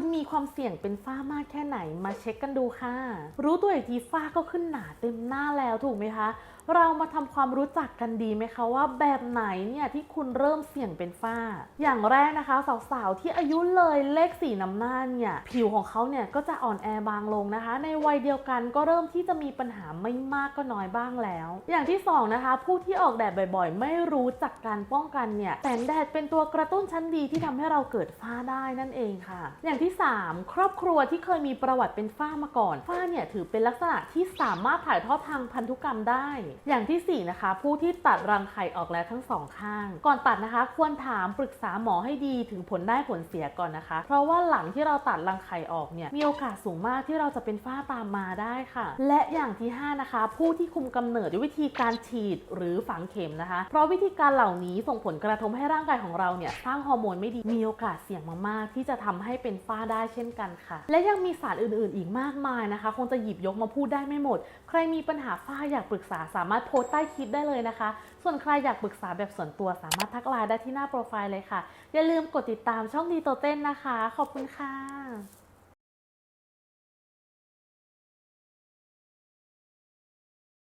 คุณมีความเสี่ยงเป็นฝ้ามากแค่ไหนมาเช็คกันดูค่ะ รู้ตัวอีกทีฝ้าก็ขึ้นหนาเต็มหน้าแล้วถูกไหมคะ เรามาทำความรู้จักกันดีไหมคะว่าแบบไหนเนี่ยที่คุณเริ่มเสี่ยงเป็นฝ้า อย่างแรกนะคะ สาวๆที่อายุเลยเลขสี่นำหน้าเนี่ยผิวของเขาเนี่ยก็จะอ่อนแอบางลงนะคะ ในวัยเดียวกันก็เริ่มที่จะมีปัญหาไม่มากก็น้อยบ้างแล้ว อย่างที่สองนะคะผู้ที่ออกแดดบ่อยๆ ไม่รู้จักการป้องกันเนี่ยแสงแดดเป็นตัวกระตุ้นชั้นดีที่ทำให้เราเกิดฝ้าได้นั่นเองค่ะ อย่างที่สามครอบครัวที่เคยมีประวัติเป็นฝ้ามาก่อน ฝ้าเนี่ยถือเป็นลักษณะที่สามารถถ่ายทอดทางพันธุกรรมได้ อย่างที่สี่นะคะ ผู้ที่ตัดรังไข่ออกแล้วทั้งสองข้าง ก่อนตัดนะคะ ควรถามปรึกษาหมอให้ดีถึงผลได้ผลเสียก่อนนะคะ เพราะว่าหลังที่เราตัดรังไข่ออกเนี่ยมีโอกาสสูงมากที่เราจะเป็นฝ้าตามมาได้ค่ะ และอย่างที่ห้านะคะ ผู้ที่คุมกำเนิดด้วยวิธีการฉีดหรือฝังเข็มนะคะ เพราะวิธีการเหล่านี้ส่งผลกระทบให้ร่างกายของเราเนี่ยสร้างฮอร์โมนไม่ดีมีโอกาสเสี่ยงมากๆ ที่จะทำให้เป็นฝ้าาได้เช่นกันค่ะ และยังมีสารอื่นๆ อีกมากมายนะคะ คงจะหยิบยกมาพูดได้ไม่หมด ใครมีปัญหาฝ้าอยากปรึกษาสามารถโพสต์ใต้คลิปได้เลยนะคะ ส่วนใครอยากปรึกษาแบบส่วนตัวสามารถทักไลน์ได้ที่หน้าโปรไฟล์เลยค่ะ อย่าลืมกดติดตามช่องดีโตเต้นนะคะ ขอบคุณค่ะ